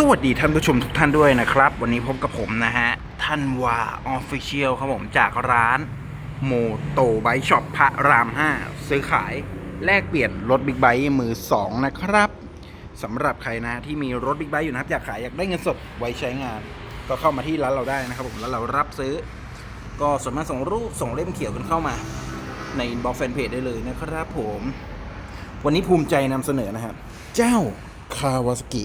สวัสดีท่านผู้ชมทุกท่านด้วยนะครับ วันนี้พบกับผมนะฮะ ท่านวาออฟฟิเชียลครับผมจากร้านโมโตไบช็อปพระราม 5 ซื้อขายแลกเปลี่ยนรถบิ๊กไบค์มือ 2 นะครับสำหรับใครนะที่มีรถบิ๊กไบค์อยู่นะครับ อยากขายอยากได้เงินสดไว้ใช้งาน ก็เข้ามาที่ร้านเราได้นะครับผมแล้วเรารับซื้อ ก็สามารถส่งรูปส่งเล่มเขียวกันเข้ามา ในอินบ็อกซ์แฟนเพจได้เลยนะครับผม วันนี้ภูมิใจนำเสนอนะครับ เจ้าคาวาสกิ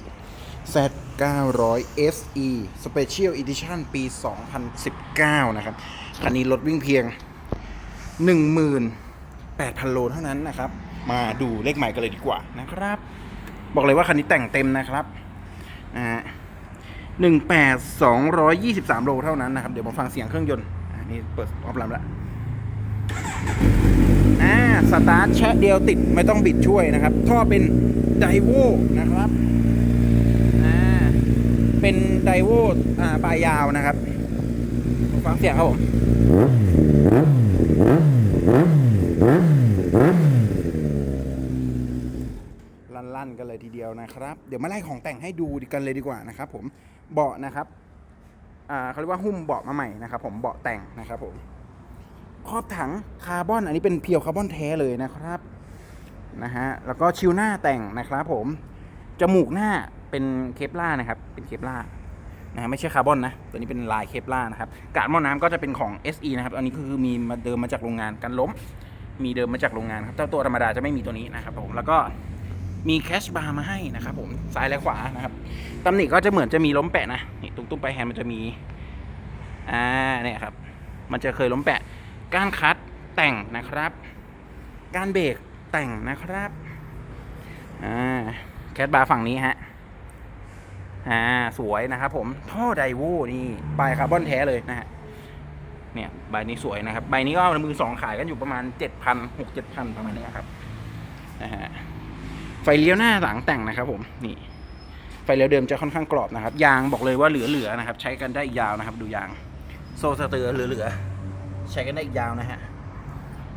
Z 900 SE Special Edition ปี 2019 นะครับ คันนี้รถวิ่งเพียง 18,000 โลเท่านั้นนะครับ มาดูเลขใหม่กันเลยดีกว่านะครับ บอกเลยว่าคันนี้แต่งเต็มนะครับนะฮะ18 223 โลเท่านั้นนะครับ เดี๋ยวมาฟังเสียงเครื่องยนต์ อันนี้เปิดออฟลำแล้วอ่าสตาร์ทแชะเดียวติดไม่ต้องบิดช่วยนะครับ ท่อเป็นไดโวนะครับ เป็นไดโวอ่าปลายยาวนะครับ ฟังเสียงครับผมลั่นๆกันเลยทีเดียวนะครับ เดี๋ยวมาไล่ของแต่งให้ดูกันเลยดีกว่านะครับ ผมเบาะนะครับอ่าเขาเรียกว่าหุ้มเบาะมาใหม่นะครับ ผมเบาะแต่งนะครับผมครอบถังคาร์บอน อันนี้เป็นเพียวคาร์บอนแท้เลยนะครับนะฮะแล้วก็ชิวหน้าแต่งนะครับผมจมูกหน้า เป็นเคปล่านะครับ เป็นเคปล่านะฮะไม่ใช่คาร์บอนนะตัวนี้เป็นลายเคปล่านะครับกาดหม้อน้ำก็จะเป็นของ SE นะครับ อันนี้คือมีมาเดิมมาจากโรงงานกันล้ม มีเดิมมาจากโรงงานครับเจ้าตัวธรรมดาจะไม่มีตัวนี้นะครับผมแล้วก็มีแคชบาร์มาให้นะครับผมซ้ายและขวานะครับตำหนิก็จะเหมือนจะมีล้มแปะนะนี่ตุ้มๆไปลายแฮนด์มันจะมีอ่าเนี่ยครับ มันจะเคยล้มแปะการคัดแต่งนะครับการเบรกแต่งนะครับอ่าแคทบาร์ฝั่งนี้ฮะ อ่าสวยนะครับผมท่อไดโวนี่ปลายคาร์บอนแท้เลยนะฮะเนี่ยใบนี้สวยนะครับ ใบนี้ก็มือสองขายกันอยู่ประมาณเจ็ดพันหกเจ็ดพันประมาณนี้ครับนะฮะไฟเลี้ยวหน้าหลังแต่งนะครับ ผมนี่ ไฟเลี้ยวเดิมจะค่อนข้างกรอบนะครับ ยางบอกเลยว่าเหลือๆนะครับ ใช้กันได้ยาวนะครับ ดูยาง โซสเตอร์เหลือๆใช้กันได้อีกยาวนะฮะ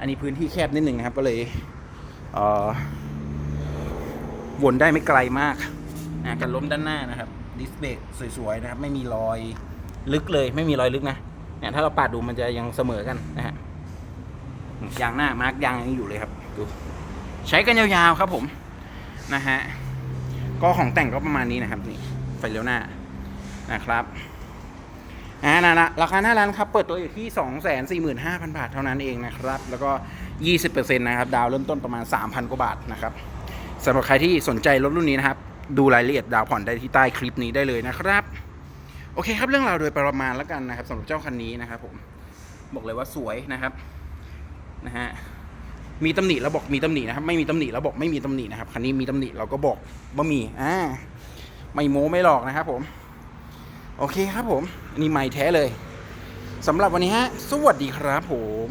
อันนี้พื้นที่แคบนิดหนึ่งนะครับ ก็เลยเอ่อวนได้ไม่ไกลมาก นะกันล้มด้านหน้านะครับดิสเบรกสวยๆนะครับ ไม่มีรอยลึกเลย ไม่มีรอยลึกนะเนี่ยถ้าเราปาดดูมันจะยังเสมอกันนะฮะยางหน้ามาร์กยางยังอยู่เลยครับดูใช้กันยาวๆครับผมนะฮะก็ของแต่งก็ประมาณนี้นะครับนี่ไฟเลี้ยวหน้านะครับอ่านะนะราคาหน้าร้านครับ เปิดตัวอยู่ที่ 2 4 5 0 0 0 บาทเท่านั้นเองนะครับ แล้วก็ 20%นะครับ ดาวเริ่มต้นประมาณ 3,000 กว่าบาทนะครับสำหรับใครที่สนใจรถรุ่นนี้นะครับ ดูรายละเอียดดาวผ่อนได้ที่ใต้คลิปนี้ได้เลยนะครับ โอเคครับเรื่องราวโดยประมาณแล้วกันนะครับสำหรับเจ้าคันนี้นะครับผมบอกเลยว่าสวยนะครับนะฮะมีตำหนิแล้วบอกมีตำหนินะครับ ไม่มีตำหนิแล้วบอกไม่มีตำหนินะครับคันนี้มีตำหนิเราก็บอกว่ามีอ่าไม่โม้ไม่หลอกนะครับผมโอเคครับผมนนี้ไม่แท้เลยสำหรับวันนี้ฮะ สวัสดีครับผม